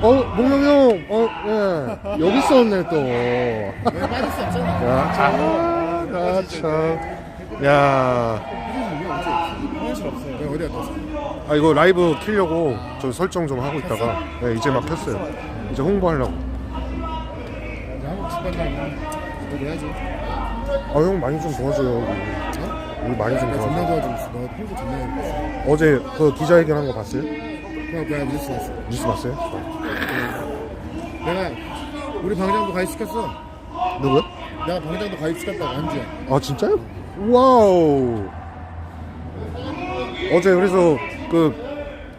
어, 목영 형, 어, 예. 여기 있었네, 또. 왜 빠질 수 없잖아. 야, 아, 아, 참. 야. 없어요. 어디 왔어? 아, 이거 라이브 키려고 저 설정 좀 하고 있다가, 네, 이제 막 켰어요. 이제 홍보하려고. 이제 한국 집 간다고. 너 내야지. 아, 형 많이 좀 도와줘요. 우리, 어? 우리 많이 좀 나 존나 도와줘. 도와주고 있어. 너 평소 존나 해주고 있어. 어제 그 기자회견 한 거 봤어요? 그냥 내가 뉴스 봤어. 뉴스 봤어요? 내가 우리 방장도 가입시켰어. 누구요? 내가 방장도 가입시켰다고 한주야. 아 진짜요? 와우. 어제 그래서 그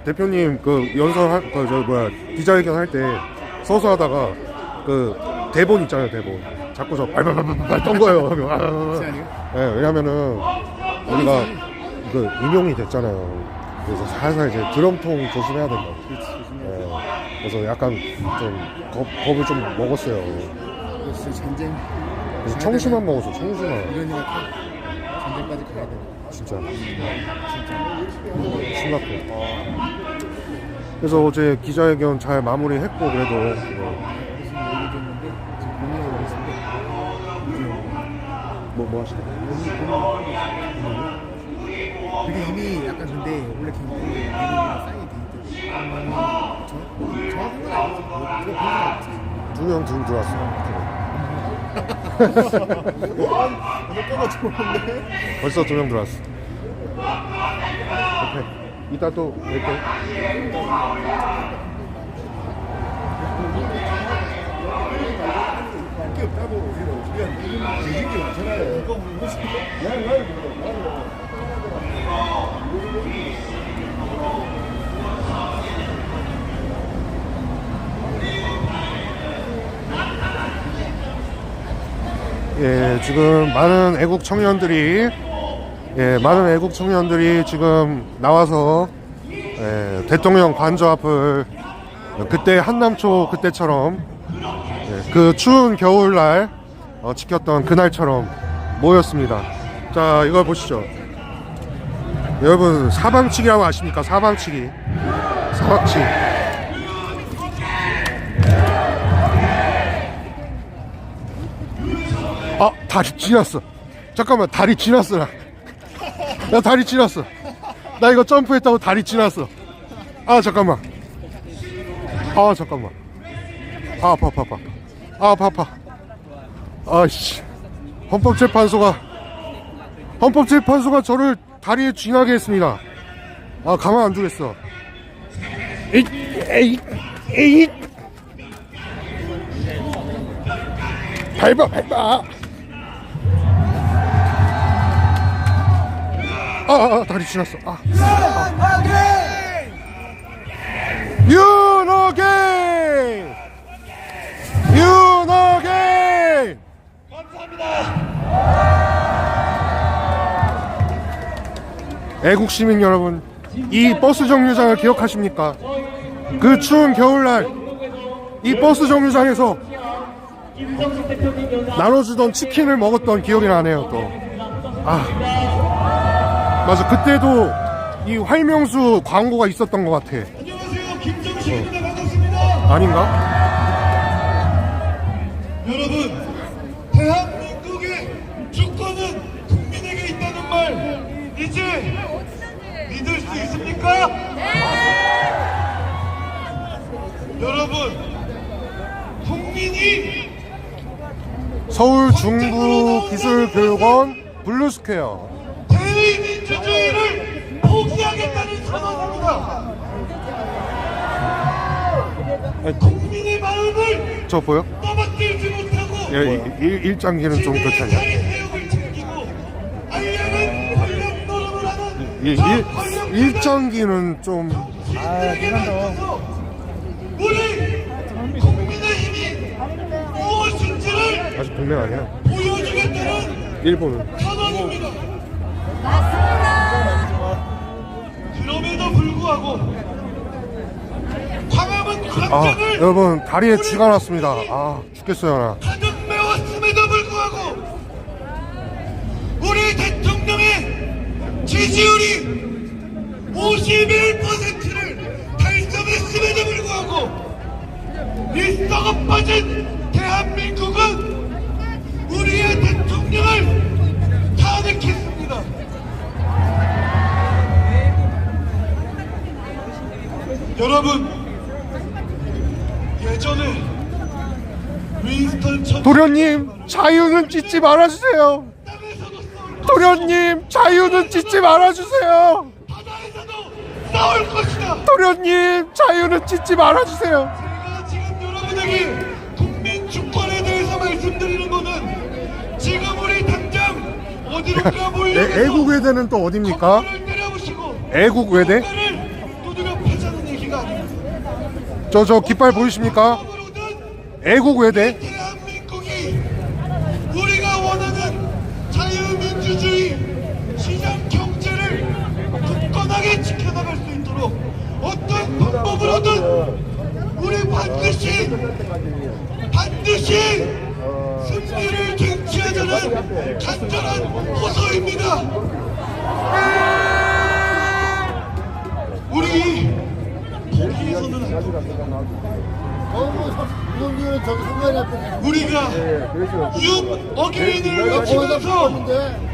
대표님 그 연설 그저 뭐야 기자회견 할 때 서서 하다가 그 대본 있잖아요 대본 자꾸 저 발발발발 떤 거예요. 진짜 아. 아니야? 네, 왜냐면은 우리가 그 임용이 됐잖아요. 그래서 살살 이제 드럼통 조심해야 된다고. 그렇지. 그래서 약간 좀 겁, 겁을 좀 먹었어요. 진짜 전쟁. 그래서 청심환 먹었어, 청심환. 이런 일가 전쟁까지 가야 돼. 진짜. 진짜. 심각해. 그래서 어제 기자회견 잘 마무리했고 그래도 뭐, 무슨 얘기 줬는데 지금 고민하고 있는데 뭐, 뭐 하시나? 그게 이미 약간 근데 원래 경기 이름이 사인이 돼정 두명 둘 들어왔어. 벌써 두 명 들어왔어. 오케이. 이따 또. 할게 없다고 우리가 얘기 게 많잖아요. 이거 무슨 예, 지금 많은 애국 청년들이 예, 많은 애국 청년들이 지금 나와서 예, 대통령 관저 앞을 그때 한남초 그때처럼 예, 그 추운 겨울날 어, 지켰던 그날처럼 모였습니다. 자, 이걸 보시죠. 여러분 사방치기라고 아십니까? 사방치기. 사방치기. 아 다리 지났어. 잠깐만 다리 지났어 나. 나 다리 지났어. 나 이거 점프했다고 다리 지났어. 아 잠깐만. 아 잠깐만. 아 아파 아파 아파. 아 아파 아파. 아씨. 헌법재판소가 헌법재판소가 저를 다리에 쥐나게 했습니다. 아 가만 안 두겠어. 에잇 에잇 에잇 밟아 밟아 아, 아, 아 다리 지났어. 아. 아. 윤호갱! 윤호갱! 감사합니다. 애국 시민 여러분, 이 버스 정류장을 기억하십니까? 그 추운 겨울날 이 버스 정류장에서 나눠주던 치킨을 먹었던 기억이 나네요 또. 아 맞아 그때도 이 활명수 광고가 있었던 것 같아. 안녕하세요 김정식입니다 반갑습니다 아닌가? 여러분 대한민국의 주권은 국민에게 있다는 말 이제 믿을 수 있습니까? 여러분 국민이 서울 중부 기술교육원 블루스퀘어. 국민의 마음을 저 보여? 떠받들지 못하고 야, 이- 일, 일장기는 좀 노름을 하는 일, 일, 일장기는 좀 아. 우리 국민의 힘이 무엇인지를 아직 동맹 아니야. 보여주겠다는 일본은. 선언입니다. 그럼에도 불구하고 광화문 아 광장을 여러분 다리에 쥐가 났습니다. 아 죽겠어요 나. 가득 메웠음에도 불구하고 우리 대통령의 지지율이 51%를 달성했음에도 불구하고 이 썩어 빠진 대한민국은 우리의 대통령을 여러분 예전에 윈스턴 천 도련님 자유는 찢지 말아주세요. 도련님 자유는 찢지 말아주세요. 바다에서도 싸울 것이다. 도련님 자유는 찢지 말아주세요. 제가 지금 여러분에게 국민 주권에 대해서 말씀드리는 것은 지금 우리 당장 어디론가 몰려가서 애, 애국 외대는 또 어딥니까? 때려부시고 애국 외대? 국가를 두드려 패자는 얘기가 아닙니다. 저 저 깃발 보이십니까? 애국 외대. 대한민국이 우리가 원하는 자유민주주의 시장 경제를 굳건하게 지켜나갈 수 있도록 어떤 방법으로든 우리 반드시 반드시 승리를 쟁취하자는 간절한 호소입니다. 우리 저기 순간에 앞에 우리가 육 어게인을 외치면서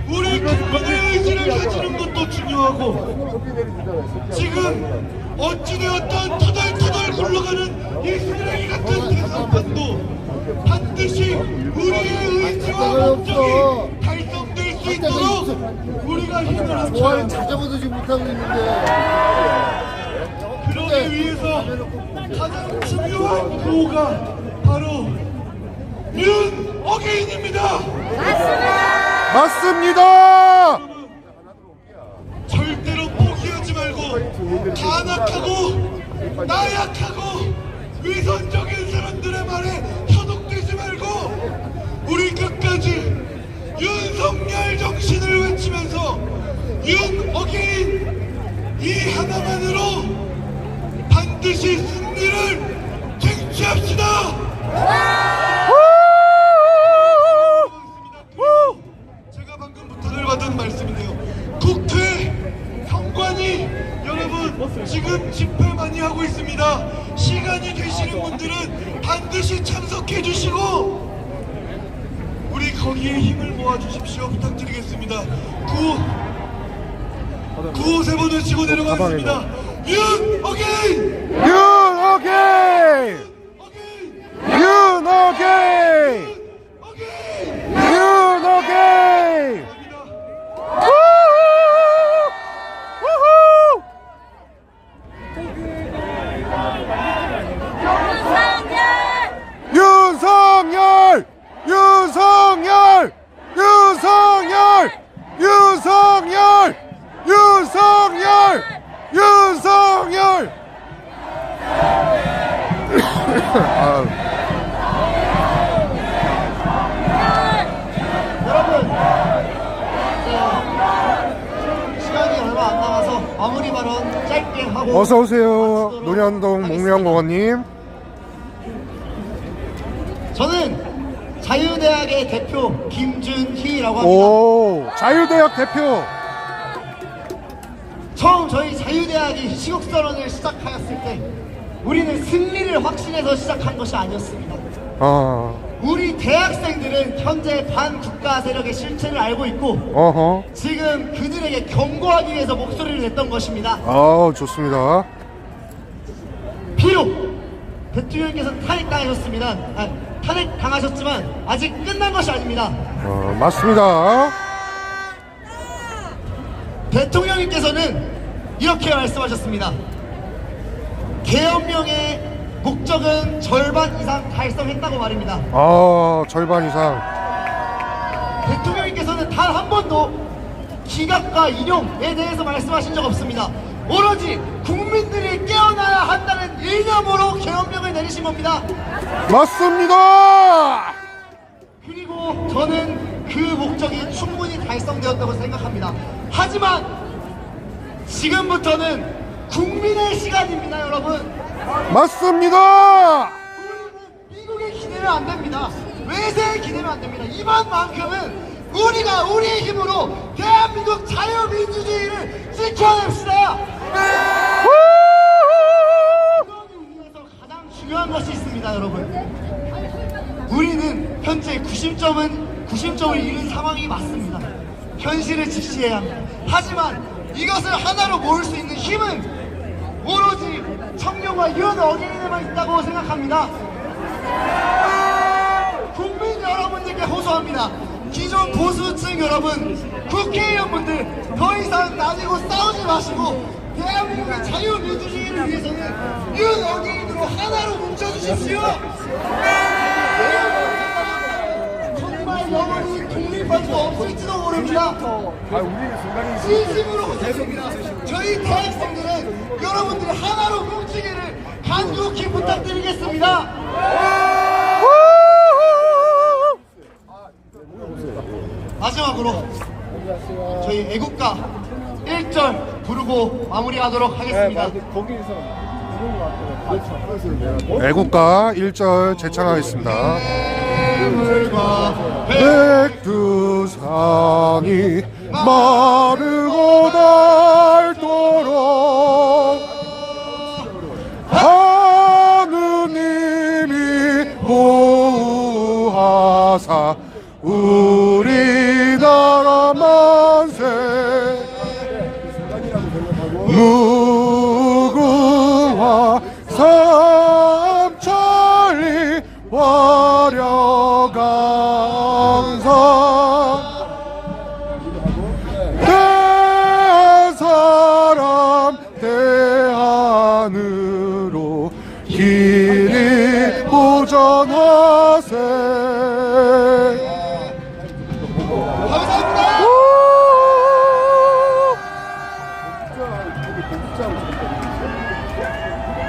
우리 국민의 의지를 가지는 것도 중요하고 지금 어찌되었던 터덜터덜 굴러가는 이 쓰레기 같은 대선판도 반드시 우리의 의지와 목적이 달성될 수 있도록 우리가 힘을 합쳐야 자전거도 지금 못하고 있는데 위해서 가장 중요한 구호가 바로 윤 어게인입니다. 맞습니다. 절대로 포기하지 말고 간악하고 나약하고 위선적인 사람들의 말에 현혹되지 말고 우리 끝까지 윤석열 정신을 외치면서 윤 어게인 이 하나만으로 반드시 승리 대표. 처음 저희 자유대학이 시국선언을 시작하였을 때 우리는 승리를 확신해서 시작한 것이 아니었습니다. 어, 우리 대학생들은 현재 반국가 세력의 실체를 알고 있고 어허. 지금 그들에게 경고하기 위해서 목소리를 냈던 것입니다. 아, 좋습니다. 비록 대통령께서 탄핵당하셨습니다. 아, 탄핵당하셨지만 아직 끝난 것이 아닙니다. 어, 맞습니다. 대통령님께서는 이렇게 말씀하셨습니다. 계엄령의 목적은 절반 이상 달성했다고 말입니다. 아, 절반 이상. 대통령님께서는 단 한 번도 기각과 인용에 대해서 말씀하신 적 없습니다. 오로지 국민들이 깨어나야 한다는 일념으로 계엄령을 내리신 겁니다. 맞습니다. 그리고 저는 그 목적이 충분히 달성되었다고 생각합니다. 하지만 지금부터는 국민의 시간입니다, 여러분. 맞습니다. 미국의 기대면 안 됩니다. 외세의 기대면 안 됩니다. 이번만큼은 우리가 우리의 힘으로 대한민국 자유민주주의를 지켜냅시다. 운동을 위해서 가장 중요한 것이 있습니다, 여러분. 우리는 현재 90점은 90점을 잃은 상황이 맞습니다. 현실을 직시해야 합니다. 하지만 이것을 하나로 모을 수 있는 힘은 오로지 청년과 유연 어린이들만 있다고 생각합니다. 국민 여러분들께 호소합니다. 기존 보수층 여러분, 국회의원분들 더 이상 나뉘고 싸우지 마시고 대한민국의 자유민주주의를 위해서는 유연 어린이들로 하나로 뭉쳐주십시오. 영원히 독립할수 없을지도 모릅니다. 진심으로 부탁드립니다. 저희 대학생들은 여러분들이 하나로 뭉치기를 간곡히 부탁드리겠습니다. 마지막으로 저희 애국가 1절 부르고 마무리하도록 하겠습니다. 애국가 1절 제창하겠습니다. 물과 백두산이 마르고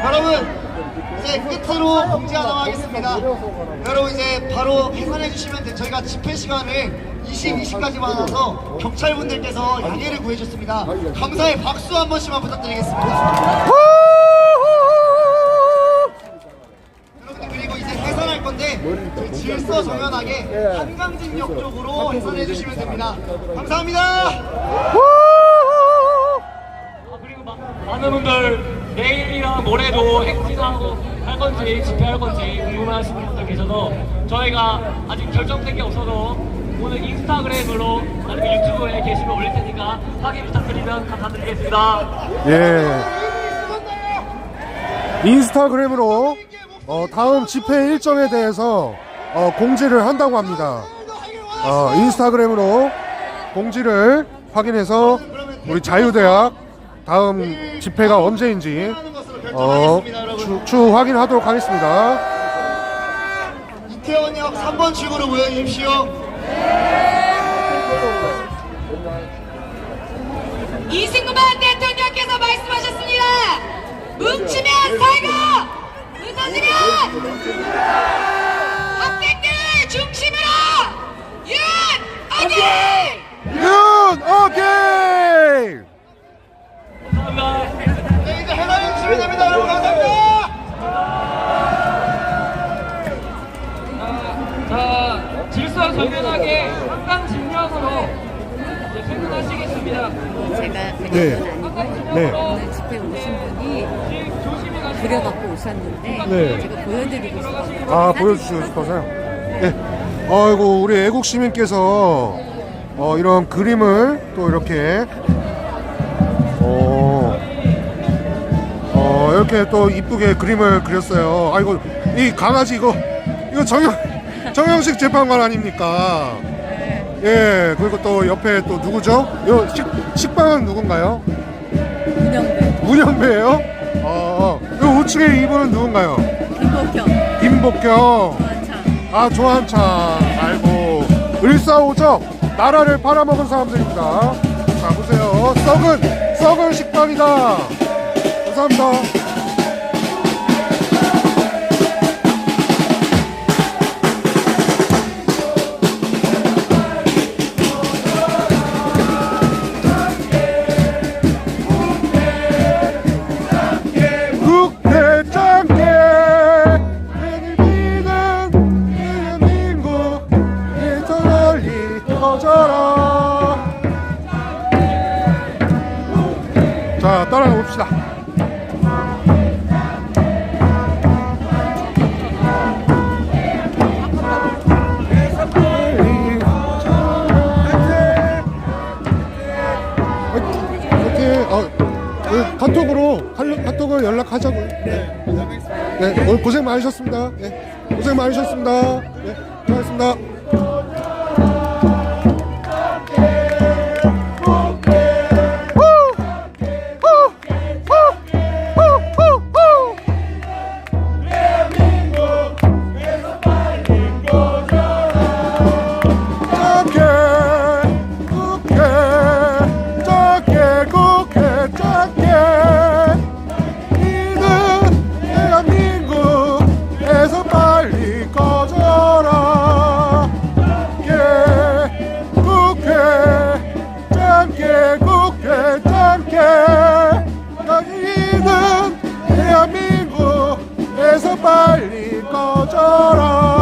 여러분 이제 끝으로 공지 하나 하겠습니다. 여러분 이제 바로 해산해 주시면 돼. 저희가 집회 시간을 20, 20까지 받아서 경찰분들께서 양해를 구해줬습니다. 감사의 박수 한 번씩만 부탁드리겠습니다. 여러분들 그리고 이제 해산할 건데 질서 정연하게 한강진역 쪽으로 해산해 주시면 됩니다. 감사합니다. 아, 많은 분들 내일 이랑 모레도 행진하고 할 건지 집회할 건지 궁금해하시는 분들 계셔서 저희가 아직 결정된 게 없어도 오늘 인스타그램으로 아니면 유튜브에 게시물 올릴 테니까 확인 부탁드리면 감사드리겠습니다. 예. 인스타그램으로 어, 다음 집회 일정에 대해서 어, 공지를 한다고 합니다. 어, 인스타그램으로 공지를 확인해서 우리 자유대학 다음 집회가 언제인지 어, 추, 추 확인하도록 하겠습니다. 이태원역 3번 출구로 모여 주십시오. 이승만 대통령께서 말씀하셨습니다. 뭉치면 살고 무너지면 학생들 중심으로 윤 어디 윤 오케이. 감사합니다. 네. 여러분 감사합니다. 자, 질서 정연하게 한강 진영으로 이제 퇴근하시겠습니다. 제가 네. 네. 오늘 집회 오신 분이 조심히 가시고 그려갖고 오셨는데 네. 제가 보여드리고 싶어요. 아 보여주시고 싶어서요. 네. 아이고 우리 애국 시민께서 어, 이런 그림을 또 이렇게 이렇게 또 이쁘게 그림을 그렸어요. 아이고 이 강아지 이거 이거 정영 정영식 재판관 아닙니까? 예 그리고 또 옆에 또 누구죠? 요 식, 식빵은 누군가요? 문영배, 문영배예요? 어, 요 5층에 이분은 누군가요? 김복형, 김복경. 조한창 아 조한창 아이고 을사오적 나라를 팔아먹은 사람들입니다 자 보세요 썩은 썩은 식빵이다 감 카톡으로 칼- 카톡을 연락하자고요. 네. 네, 오늘 고생 많으셨습니다. 네, 고생 많으셨습니다. 네, 고맙습니다. 빨리 꺼져라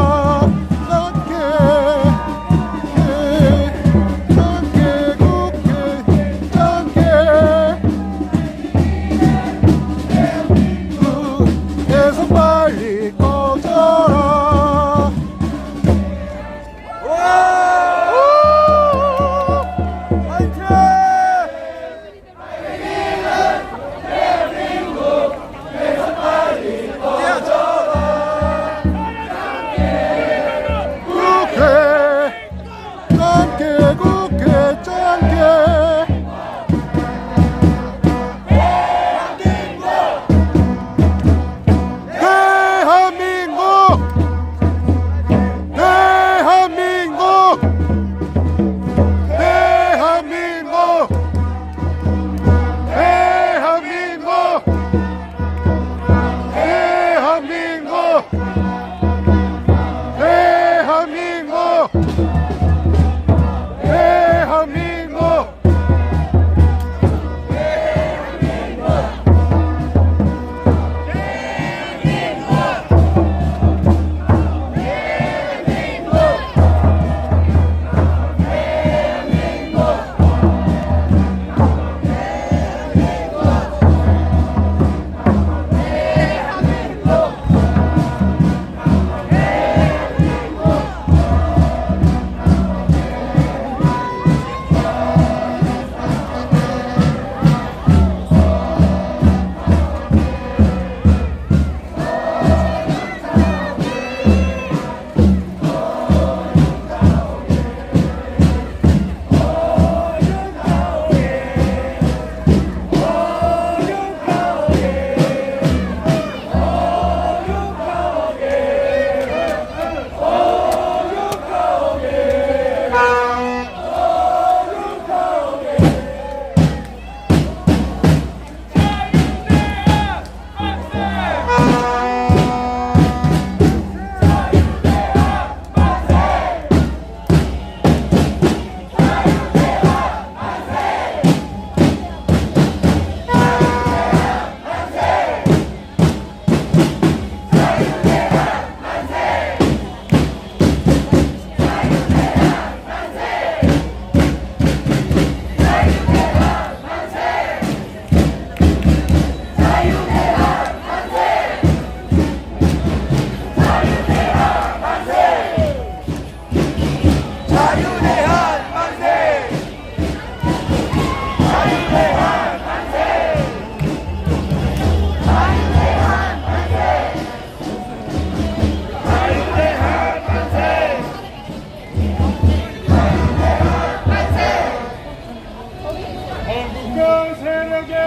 Gator Gang!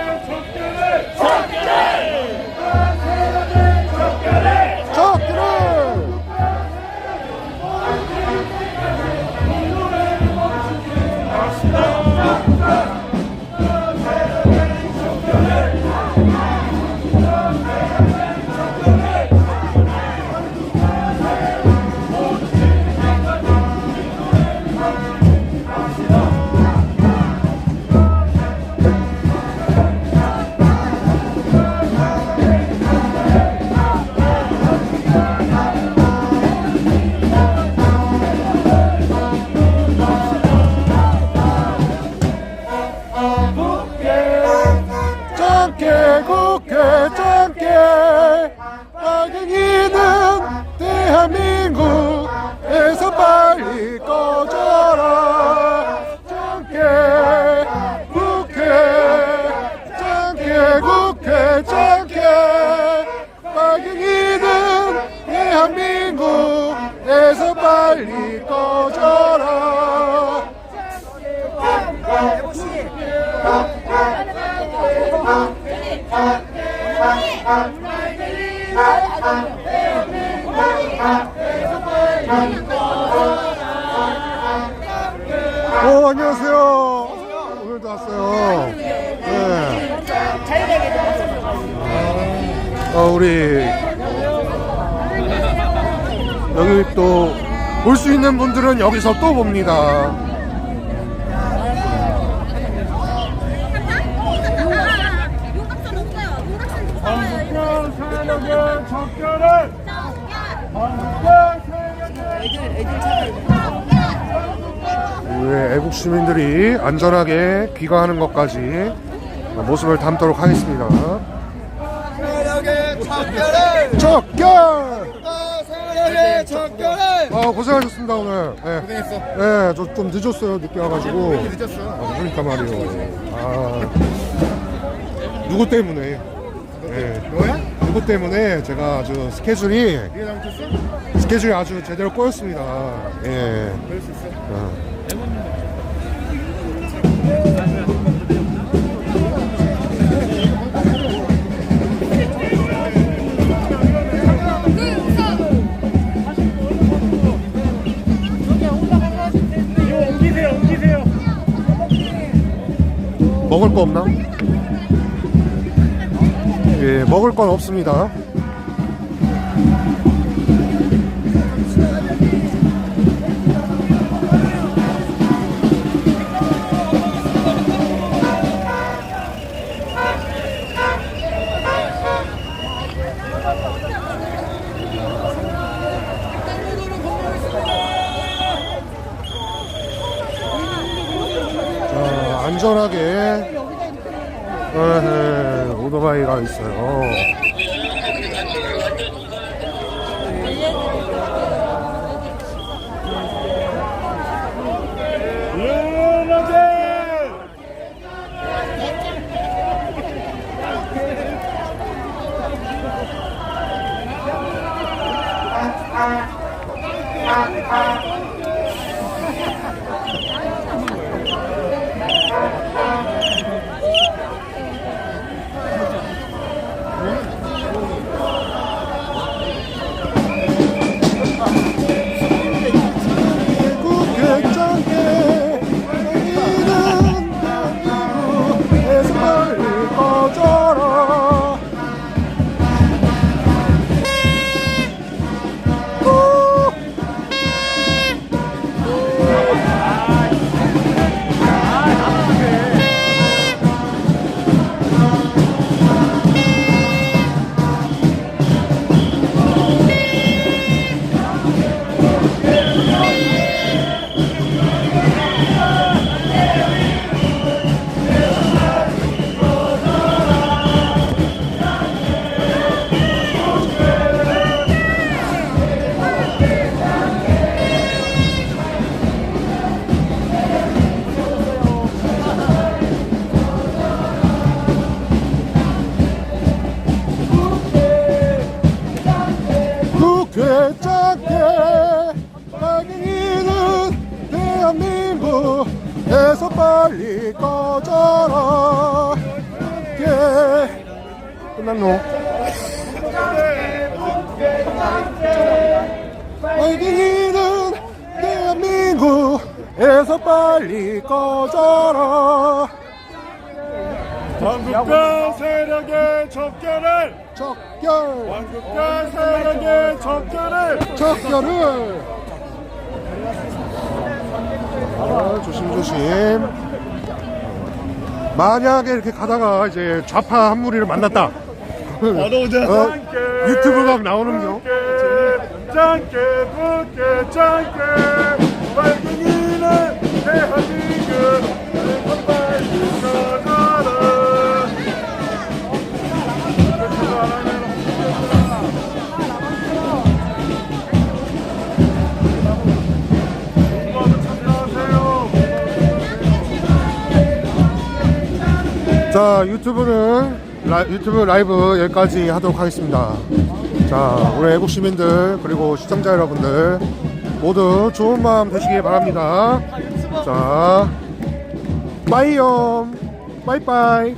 여기 또볼수 있는 분들은 여기서 또 봅니다. 우리 애국 시민들이 안전하게 귀가하는 것까지 모습을 담도록 하겠습니다. 적결! 아 고생하셨습니다 오늘. 네. 고생했어. 네, 저 좀 늦었어요. 늦게 와가지고. 늦었어. 아, 그러니까 말이에요. 아, 누구 때문에? 네, 너야? 누구 때문에 제가 아주 스케줄이 네가 잘못했어? 스케줄이 아주 제대로 꼬였습니다. 예. 그럴 수 있어. 어. 먹을 거 없나? 예, 먹을 건 없습니다. 안전하게 에헤, 오토바이가 있어요. 국회 국회장에 빨갱이는 대한민국에서 빨리 꺼져라. 예 끝났노? 빨갱이는 대한민국에서 빨리 꺼져라. 한국과 세력의 접견을 적결. 한국과 세력의 접견을. 적결을. 아, 조심조심. 만약에 이렇게 가다가 이제 좌파 한 무리를 만났다. 얻어오자 어? 유튜브 막 나오는겨. 짱게 붙게 짱게 빨갱이는 대한민국 자 유튜브는 라, 유튜브 라이브 여기까지 하도록 하겠습니다 자 우리 애국 시민들 그리고 시청자 여러분들 모두 좋은 마음 되시길 바랍니다. 자, 빠이염, 빠이빠이.